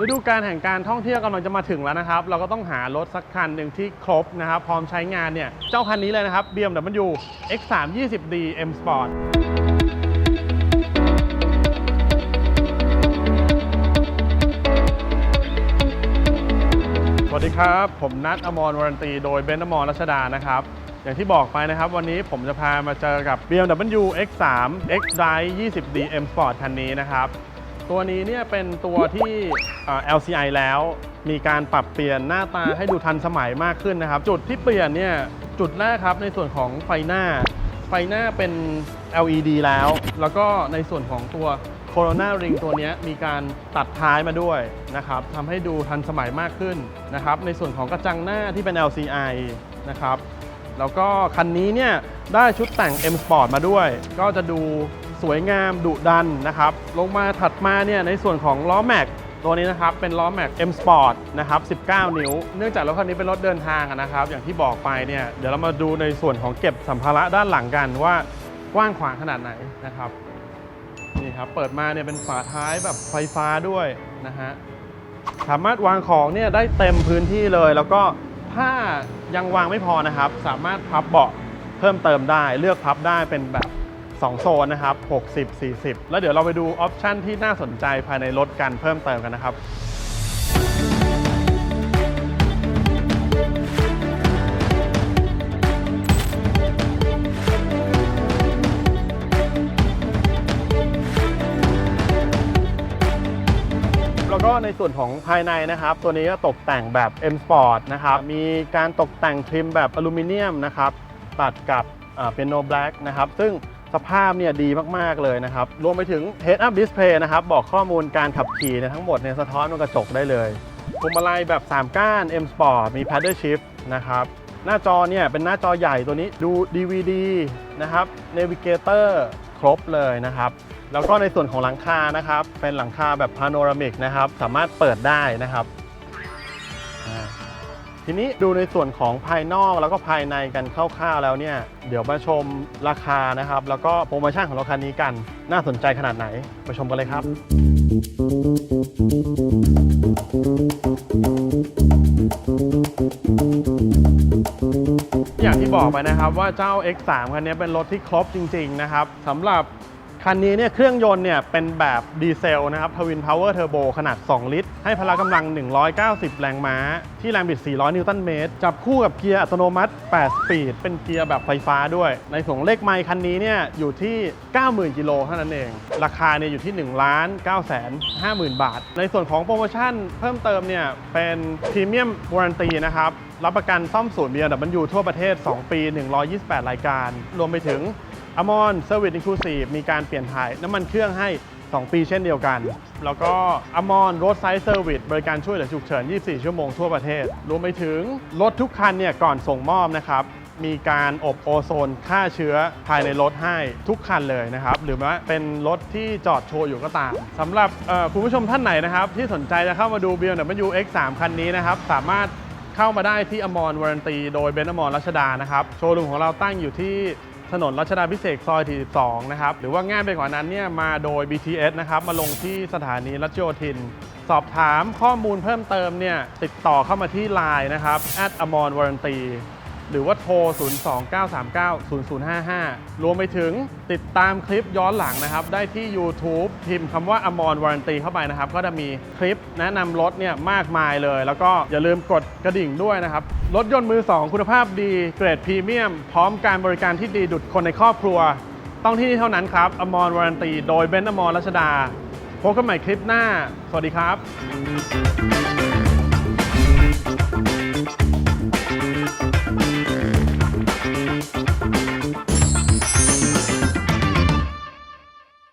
ฤดูกาลแห่งการท่องเที่ยวกำลังจะมาถึงแล้วนะครับ เราก็ต้องหารถสักคันหนึ่งที่ครบนะครับ พร้อมใช้งานเนี่ย เจ้าคันนี้เลยนะครับ BMW X3 20D M Sport สวัสดีครับ ผมนัทอมรวรันตี โดยเบนซ์อมรรัชดานะครับอย่างที่บอกไปนะครับ วันนี้ผมจะพามาเจอกับ BMW X3 X Drive 20D M Sport คันนี้นะครับ ตัวนี้เนี่ยเป็นตัวที่เอ่อ LCI แล้วมีการปรับเปลี่ยนหน้าตาให้ดูทันสมัยมากขึ้นนะครับ จุดที่เปลี่ยนเนี่ยจุดแรกครับในส่วนของไฟหน้า ไฟหน้าเป็น LED แล้ว แล้วก็ในส่วนของตัวโคโรนาริงตัวเนี้ยมีการตัดท้ายมาด้วยนะครับทำให้ดูทันสมัยมากขึ้นนะครับ ในส่วนของกระจังหน้าที่เป็น LCI นะครับ แล้วก็คันนี้เนี่ยได้ชุดแต่ง M Sport มาด้วย ก็จะดู สวยงามดุดันนะครับ ลงมาถัดมาเนี่ยในส่วนของล้อแม็กตัวนี้นะครับเป็นล้อแม็ก M Sport นะครับ 19 นิ้ว เนื่องจากรถคันนี้เป็นรถเดินทางนะครับ อย่างที่บอกไปเนี่ยเดี๋ยวเรามาดูในส่วนของเก็บสัมภาระด้านหลังกันว่ากว้างขวางขนาดไหนนะครับนี่ครับเปิดมาเนี่ยเป็นฝาท้ายแบบไฟฟ้าด้วยนะฮะสามารถวางของเนี่ยได้เต็มพื้นที่เลย แล้วก็ถ้ายังวางไม่พอนะครับ สามารถพับเบาะเพิ่มเติมได้ เลือกพับได้เป็นแบบ 2 โซนนะครับ 60 40 แล้วเดี๋ยวเราไปดูออปชันที่น่าสนใจภายในรถกันเพิ่มเติมกันนะครับแล้วก็ในส่วนของภายในนะครับ ตัวนี้ก็ตกแต่งแบบ M Sport นะครับ มีการตกแต่งทริมแบบอลูมิเนียมนะครับ ตัดกับเป็นโนแบล็กนะครับ ซึ่ง สภาพเนี่ยดีมาก ๆ เลยนะครับ รวมไปถึง Head Up Display นะครับ บอกข้อมูลการขับขี่เนี่ยทั้งหมดเนี่ยสะท้อนบนกระจกได้เลยพวงมาลัยแบบ 3 ก้าน M Sport มี Paddle Shift นะครับหน้าจอเนี่ยเป็นหน้าจอใหญ่ตัวนี้ดู DVD นะครับ Navigator ครบเลยนะครับ แล้วก็ในส่วนของหลังคานะครับ เป็นหลังคาแบบพาโนรามิกนะครับ สามารถเปิดได้นะครับ ทีนี้ดูในส่วนของภายนอกแล้วก็ภายในกันคร่าวๆแล้วเนี่ย เดี๋ยวมาชมราคานะครับ แล้วก็โปรโมชั่นของรถคันนี้กัน น่าสนใจขนาดไหนไปชมกันเลยครับอย่างที่บอกไปนะครับว่าเจ้า X3 คันนี้เป็นรถที่ครบจริง ๆ นะครับสำหรับ คันนี้เนี่ยเครื่องยนต์เนี่ยเป็นแบบดีเซลนะครับทวินพาวเวอร์เทอร์โบขนาด 2 ลิตร ให้พละกำลัง 190 แรงม้า ที่แรงบิด 400 นิวตันเมตร จับคู่กับเกียร์อัตโนมัติ 8 สปีด เป็นเกียร์แบบไฟฟ้าด้วย ในส่วนเลขไมล์คันนี้เนี่ยอยู่ที่ 90,000 กิโลเท่านั้นเอง ราคาเนี่ยอยู่ที่1 9 5 0 0 0 0 บาท ในส่วนของโปรโมชั่นเพิ่มเติมเนี่ยเป็นพรีเมียมวารันตีนะครับรับประกันซ่อมศูนย์ BMW ทั่วประเทศ 2 ปี 128 รายการ รวมไปถึง อมอนเซอร์วิสอินคลูซีฟมีการเปลี่ยนถ่ายน้ำมันเครื่องให้ 2 ปีเช่นเดียวกัน แล้วก็อมอนรถไซส์เซอร์วิสบริการช่วยเหลือฉุกเฉิน 24 ชั่วโมงทั่วประเทศ รวมไปถึงรถทุกคันเนี่ยก่อนส่งมอบนะครับมีการอบโอโซนฆ่าเชื้อภายในรถให้ทุกคันเลยนะครับ หรือว่าเป็นรถที่จอดโชว์อยู่ก็ตามสำหรับคุณผู้ชมท่านไหนนะครับ ที่สนใจจะเข้ามาดู BMW X3 คันนี้นะครับ สามารถเข้ามาได้ที่อมรวารันตี โดยเบนอมรรัชดานะครับ โชว์รูมของเราตั้งอยู่ที่ ถนนรัชดาพิเศษกซอย 42 นะครับ หรือว่าง่ายไปกว่านั้นเนี่ยมาโดย BTS นะครับ มาลงที่สถานีรัชโยธิน สอบถามข้อมูลเพิ่มเติมเนี่ยติดต่อเข้ามาที่ Line นะครับ a m o n w a r r a n t y หรือว่าโทร 029390055 รวมไปถึงติดตามคลิปย้อนหลังนะครับ ได้ที่ YouTube พิมพ์คำว่าอมรวารันตีเข้าไปนะครับ ก็จะมีคลิปแนะนำรถเนี่ยมากมายเลย แล้วก็อย่าลืมกดกระดิ่งด้วยนะครับ รถยนต์มือ 2 คุณภาพดี เกรดพรีเมียม พร้อมการบริการที่ดีดุดคนในครอบครัว ต้องที่นี่เท่านั้นครับอมรวารันตีโดยเบนซ์อมรรัชดาพบกันใหม่คลิปหน้า สวัสดีครับ